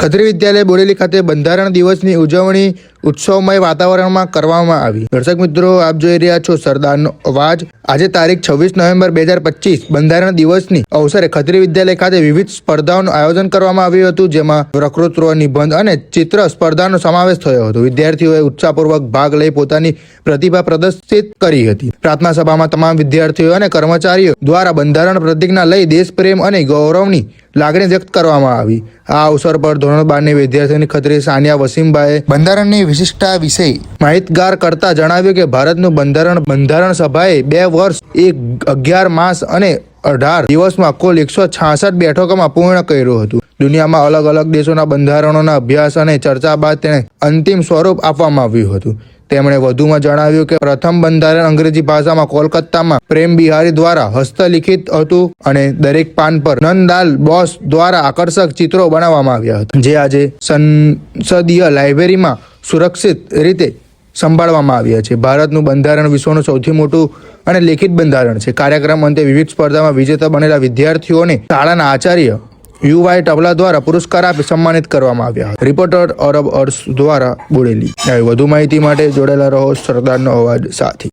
ખત્રી વિદ્યાલય બોરેલી ખાતે બંધારણ દિવસની ઉજવણી ઉત્સવમય વાતાવરણમાં કરવામાં આવી. દર્શક મિત્રો, આપ જોઈ રહ્યા છો સરદારનો અવાજ. આજે તારીખ છવ્વીસ નવેમ્બર બે હજાર પચીસ, બંધારણ દિવસની અવસરે ખત્રી વિદ્યાલય ખાતે વિવિધ સ્પર્ધાઓનું આયોજન કરવામાં આવ્યું હતું, જેમાં વક્તૃત્વ નિબંધ અને ચિત્ર સ્પર્ધાનો સમાવેશ થયો હતો. વિદ્યાર્થીઓએ ઉત્સાહપૂર્વક ભાગ લઈ પોતાની પ્રતિભા પ્રદર્શિત કરી હતી. પ્રાર્થના સભામાં તમામ વિદ્યાર્થીઓ અને કર્મચારીઓ દ્વારા બંધારણ પ્રતિજ્ઞા લઈ દેશપ્રેમ અને ગૌરવની લાગણી વ્યક્ત કરવામાં આવી. આ અવસર પર ધોરણ બારની વિદ્યાર્થીની ખત્રી સાનિયા વસીમભાઈએ બંધારણની વિશિષ્ટતા વિશે માહિતગાર કરતા જણાવ્યું કે ભારતનું બંધારણ બંધારણ સભાએ બે વર્ષ, એક અગિયાર માસ અને અઢાર દિવસમાં કુલ એકસો છાસઠ બેઠકોમાં પૂર્ણ કર્યું હતું. દુનિયામાં અલગ અલગ દેશોના બંધારણોના અભ્યાસ અને ચર્ચા બાદ તેણે અંતિમ સ્વરૂપ આપવામાં આવ્યું હતું. તેમણે વધુમાં જણાવ્યું કે પ્રથમ બંધારણ અંગ્રેજી ભાષામાં કોલકાતામાં પ્રેમ બિહારી દ્વારા હસ્તલિખિત હતું અને દરેક પાન પર નંદલાલ બોસ દ્વારા આકર્ષક ચિત્રો બનાવવામાં આવ્યા હતા. જે આજે સંસદીય લાઇબ્રેરીમાં સુરક્ષિત રીતે સંભાળવામાં આવ્યા છે. ભારતનું બંધારણ વિશ્વનું સૌથી મોટું અને લેખિત બંધારણ છે. કાર્યક્રમ અંતે વિવિધ સ્પર્ધામાં વિજેતા બનેલા વિદ્યાર્થીઓને શાળાના આચાર્ય યુવાય ટબલા દ્વારા પુરસ્કાર આપી સન્માનિત કરવામાં આવ્યા રિપોર્ટર અરબ અર્સ દ્વારા બોલેલી. વધુ માહિતી માટે જોડેલા રહો સરદારનો અવાજ સાથી.